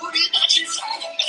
无力再去爱。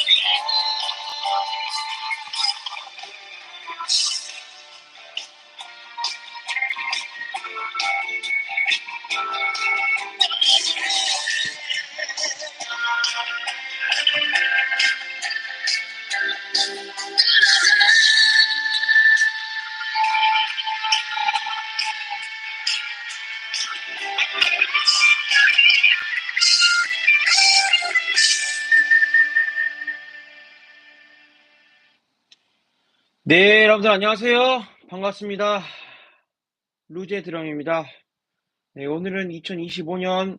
네, 여러분들 안녕하세요. 반갑습니다. 루제 드럼입니다. 네, 오늘은 2025년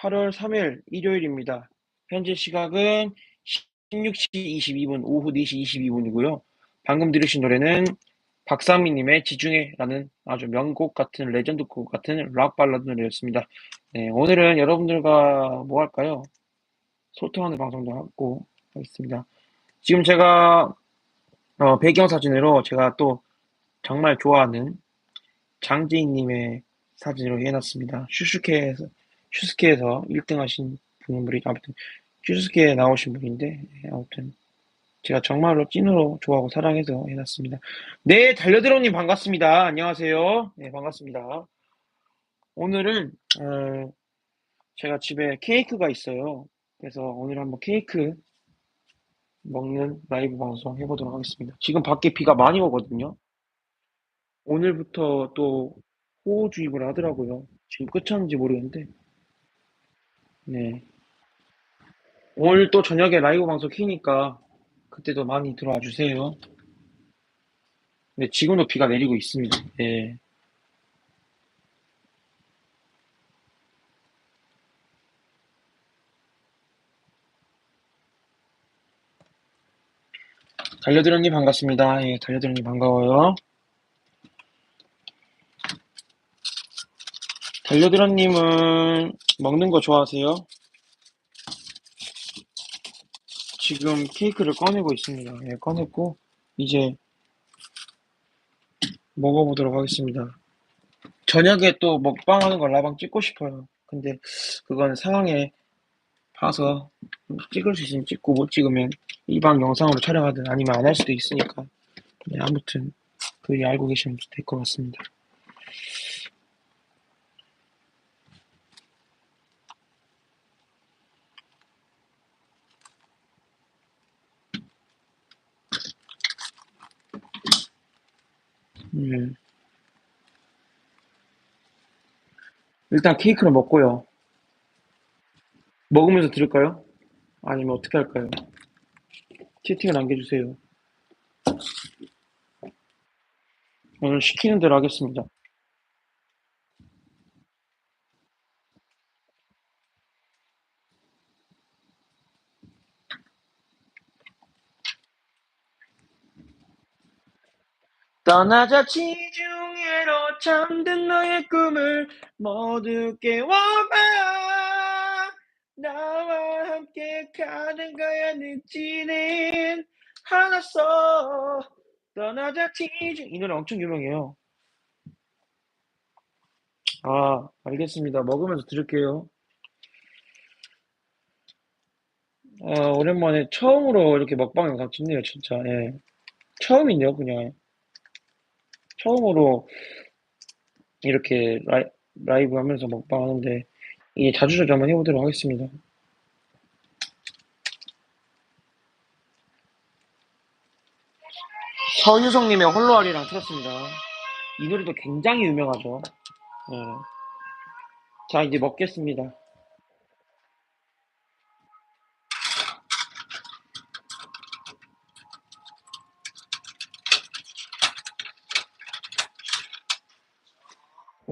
8월 3일 일요일입니다. 현재 시각은 16시 22분, 오후 4시 22분이고요. 방금 들으신 노래는 박상민님의 지중해라는 아주 명곡 같은 레전드곡 같은 락 발라드 노래였습니다. 네, 오늘은 여러분들과 뭐 할까요? 소통하는 방송도 하고 하겠습니다. 지금 제가 어, 배경 사진으로 제가 또 정말 좋아하는 장재인님의 사진으로 해놨습니다. 슈스케에서, 슈스케에서 1등 하신 분들이, 아무튼, 슈스케에 나오신 분인데, 예, 아무튼, 제가 정말로 찐으로 좋아하고 사랑해서 해놨습니다. 네, 달려들어님 반갑습니다. 안녕하세요. 네, 반갑습니다. 오늘은, 어, 제가 집에 케이크가 있어요. 그래서 오늘 한번 케이크 먹는 라이브 방송 해보도록 하겠습니다. 지금 밖에 비가 많이 오거든요. 오늘부터 또 호우주의보를 하더라고요. 지금 끝쳤는지 모르겠는데. 네. 오늘 또 저녁에 라이브 방송 키니까 그때도 많이 들어와 주세요. 네, 지금도 비가 내리고 있습니다. 네. 달려드런님 반갑습니다. 예, 달려드런님 반가워요. 달려드런님은 먹는 거 좋아하세요? 지금 케이크를 꺼내고 있습니다. 예, 꺼냈고 이제 먹어보도록 하겠습니다. 저녁에 또 먹방하는 거 라방 찍고 싶어요. 근데 그건 상황에 봐서 찍을 수 있으면 찍고 못 찍으면 일반 영상으로 촬영하든 아니면 안 할 수도 있으니까 네, 아무튼 그게 알고 계시면 될 것 같습니다. 음. 일단 케이크를 먹고요. 먹으면서 들을까요? 아니면 어떻게 할까요? 채팅을 남겨주세요. 오늘 시키는 대로 하겠습니다. 떠나자 지중해로 잠든 너의 꿈을 모두 깨워봐 나와 함께 가는 거야 늦지는. 않았어 떠나자 지중. 이 노래 엄청 유명해요. 아 알겠습니다. 먹으면서 들을게요. 아, 오랜만에 처음으로 이렇게 먹방 영상 찍네요 진짜. 예. 처음이네요 그냥. 처음으로 이렇게 라이, 라이브 하면서 먹방 하는데 이게 자주자주 한번 해보도록 하겠습니다. 서유성님의 홀로아리랑 틀었습니다. 이 노래도 굉장히 유명하죠. 네. 자, 이제 먹겠습니다.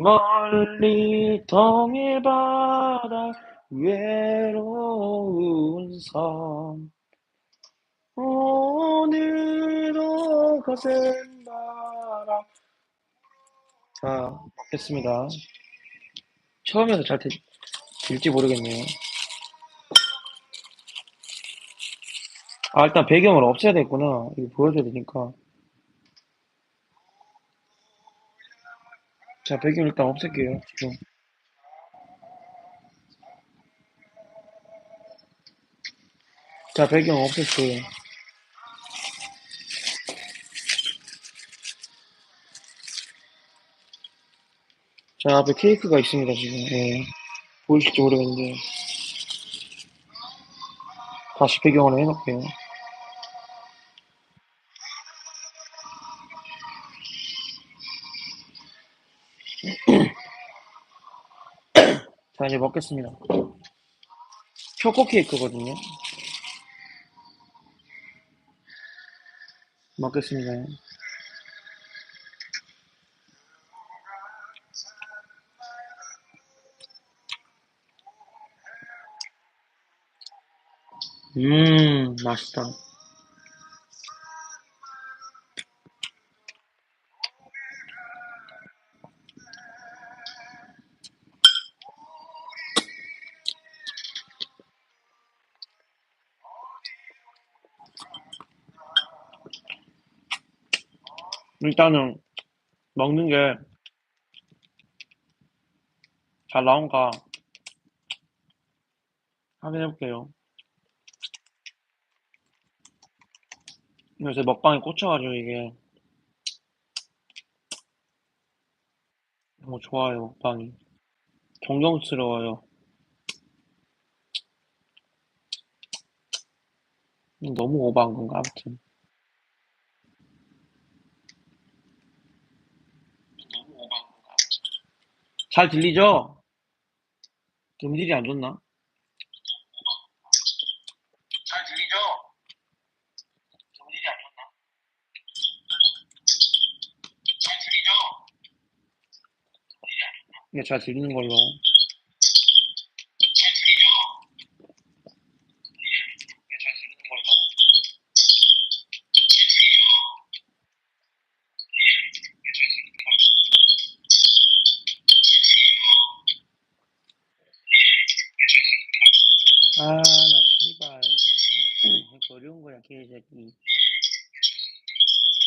멀리 동해 바다 외로운 섬. 오늘도 거센 바람. 자 먹겠습니다. 처음에서 잘 될, 될지 모르겠네요. 아 일단 배경을 없애야 되겠구나. 이거 보여줘야 되니까 자 배경 일단 없앨게요 지금 자 배경 없앴어요. 자 앞에 케이크가 있습니다 지금. 예. 보이실지 모르겠는데. 다시 배경으로 해놓을게요 자 이제 먹겠습니다 초코 케이크거든요 먹겠습니다. 음, 맛있다. 일단은 먹는 게 잘 나온가 확인해 볼게요. 요새 먹방에 꽂혀가지고 이게 너무 좋아요, 먹방이. 존경스러워요. 너무 오버한 건가, 아무튼. 너무 오버한 건가. 잘 들리죠? 음질이 안 좋나? 잘 들리죠? 음질이 안 좋나? 잘 들리죠? 음질이 안 좋나? 네, 잘 들리는 걸로. 잘 들리죠? 네, 잘 들리는 걸로. 아, 나 씨발. 이거 어려운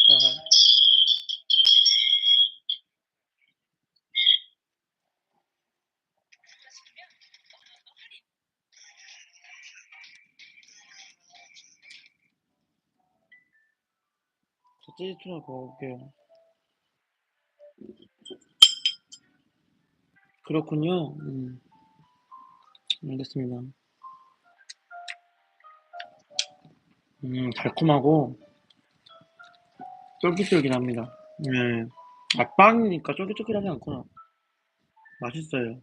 어허. 저 찌질투나 먹을게요. 그렇군요. 음. 알겠습니다. 음, 달콤하고 쫄깃쫄깃합니다. 네. 아, 빵이니까 쫄깃쫄깃하지 않구나. 맛있어요.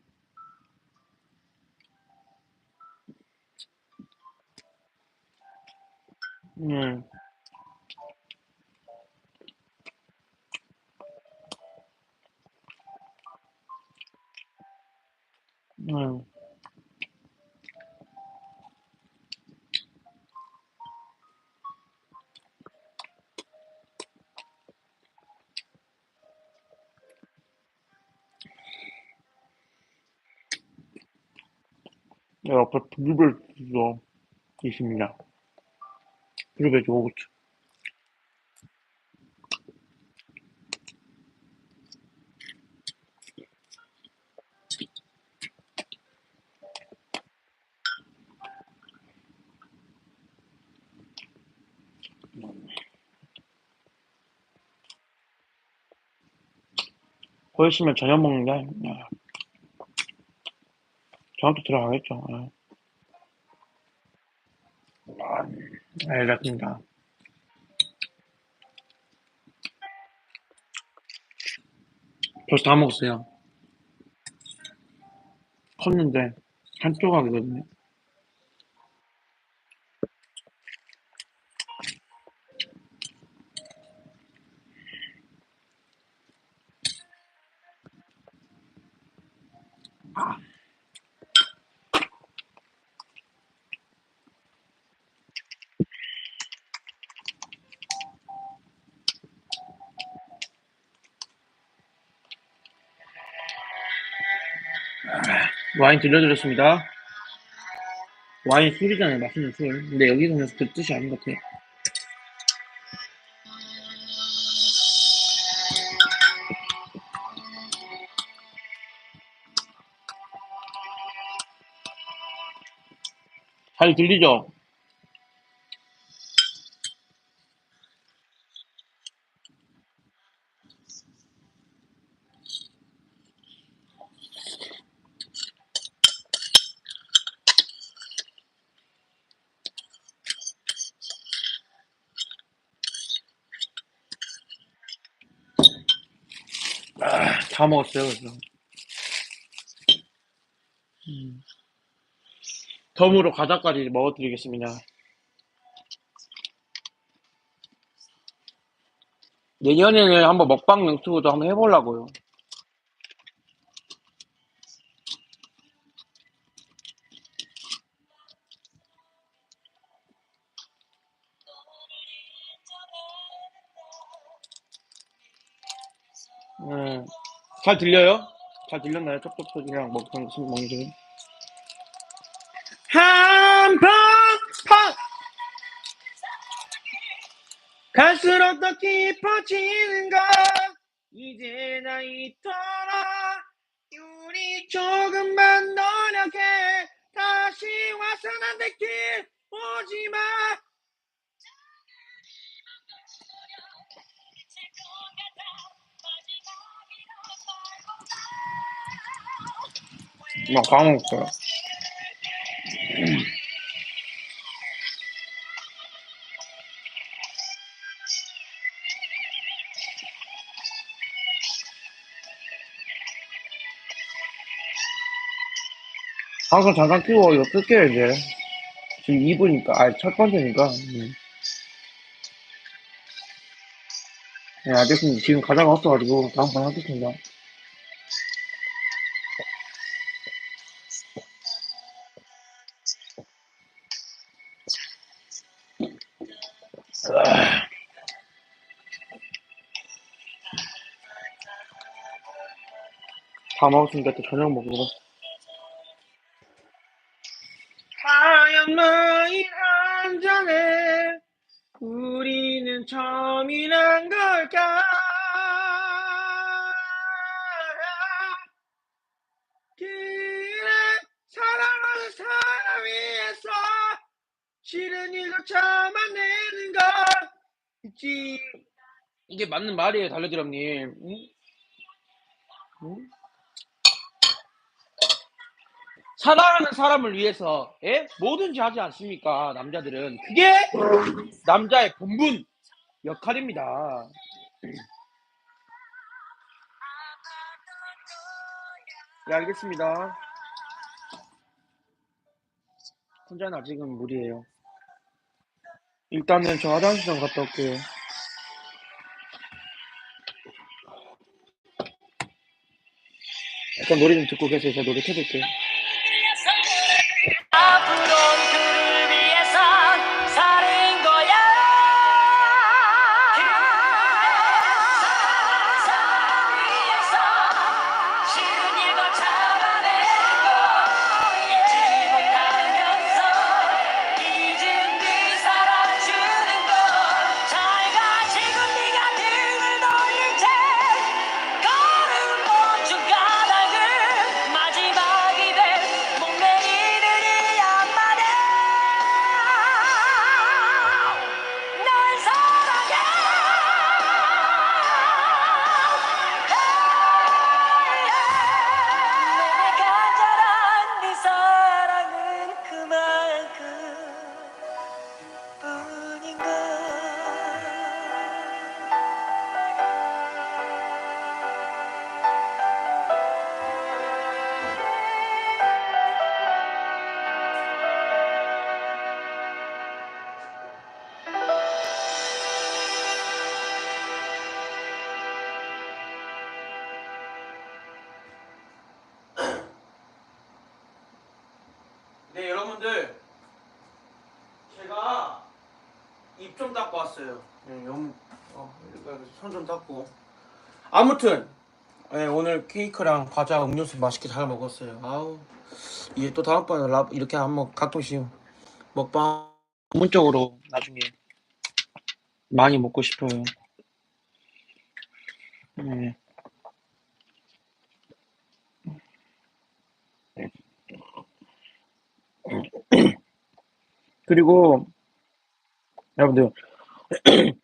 네. 네. 옆에 블루베리도 있습니다. 블루베리 요거트. 보였으면 저녁 먹는데, 야. 저한테 들어가겠죠. 예. 아, 알겠습니다. 벌써 다 먹었어요. 컸는데, 한 조각이거든요. 와인 들려드렸습니다. 와인 술이잖아요, 맛있는 술. 근데 여기서는 그 뜻이 아닌 것 같아요. 잘 들리죠? 아, 다 먹었어요, 그래서. 음. 덤으로 과자까지 먹어드리겠습니다. 내년에는 한번 먹방 영수도 한번 해보려고요. 음, 잘 들려요? 잘 들렸나요? 쩝쩝 소리랑 먹방 술 먹는 소리? 한방 팡 갈수록 더 깊어지는 것 이제 나이터라 우리 조금만 노력해 다시 와서 난내 길 오지마 막 까먹었어요. 방송 잠깐 끼워. 이거 끌게요 이제. 지금 2부니까. 아첫 번째니까. 음. 네 알겠습니다. 지금 가자가 없어가지고 다음번 하겠습니다 다 먹었으니까 또 저녁 먹으러. 하얀 와인 한 잔에 우리는 처음이란 걸까? 그래 사랑하는 사람 위해서 싫은 일도 참아내는 거 있지. 이게 맞는 말이에요 달려드럼님. 응? 응? 사랑하는 사람을 위해서 예? 뭐든지 하지 않습니까 남자들은. 그게 남자의 본분 역할입니다. 네 알겠습니다. 혼자는 아직은 무리예요. 일단은 저 화장실 좀 갔다 올게요. 일단 노래 좀 듣고 계세요. 제가 노래 켜둘게요 왔어요. 네, 영, 어, 손좀 닦고. 아무튼 네, 오늘 케이크랑 과자 음료수 맛있게 잘 먹었어요. 아우 이게 또 다음번에 라, 이렇게 한번 가끔씩 먹방 전문적으로 나중에 많이 먹고 싶어요. 네. 그리고 여러분들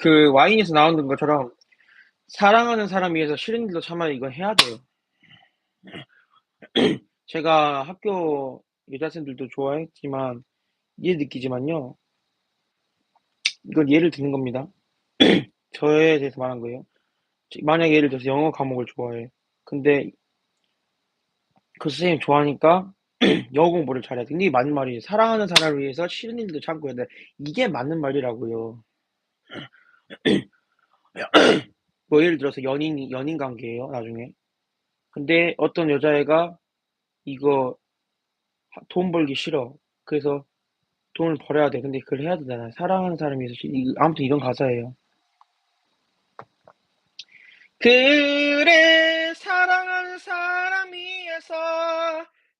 그 와인에서 나오는 것처럼 사랑하는 사람 위해서 싫은 일도 참아 이거 해야 돼요. 제가 학교 여자생들도 좋아했지만 이해 느끼지만요. 이건 예를 드는 겁니다. 저에 대해서 말한 거예요. 만약에 예를 들어서 영어 과목을 좋아해. 근데 그 선생님 좋아하니까 영어 공부를 잘해야 돼. 이게 맞는 말이에요. 사랑하는 사람을 위해서 싫은 일도 참고 해야 돼. 이게 맞는 말이라고요. 뭐 예를 들어서 연인이 연인 관계예요, 나중에. 근데 어떤 여자애가 이거 하돈 벌기 싫어. 그래서 돈을 벌어야 돼. 근데 그걸 해야 되잖아요. 사랑하는 사람이 있어 이 아무튼 이런 가사예요. 그래 사랑하는 사람 위해서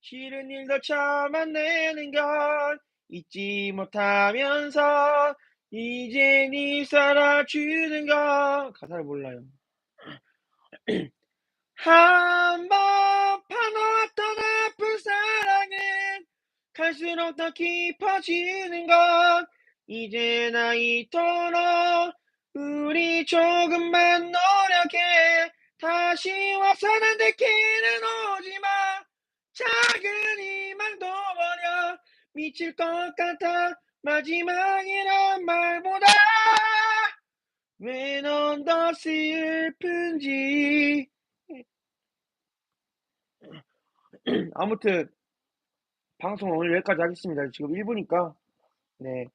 싫은 일도 참아내는 건 잊지 못하면서 이제 네 살아주는 건 가사를 몰라요. 한번 파놓았던 아픈 사랑은 갈수록 더 깊어지는 건 이제 나이토록 우리 조금만 노력해. 다시 와서 난 들키는 오지마 작은 희망도 버려 미칠 것 같아 마지막이란 말보다 왜 넌 더 슬픈지 아무튼 방송 오늘 여기까지 하겠습니다. 지금 1부니까 네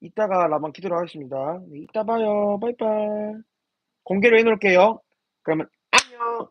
이따가 라방 키도록 하겠습니다. 네, 이따 봐요. 빠이빠이. 공개로 해놓을게요. 그러면 안녕.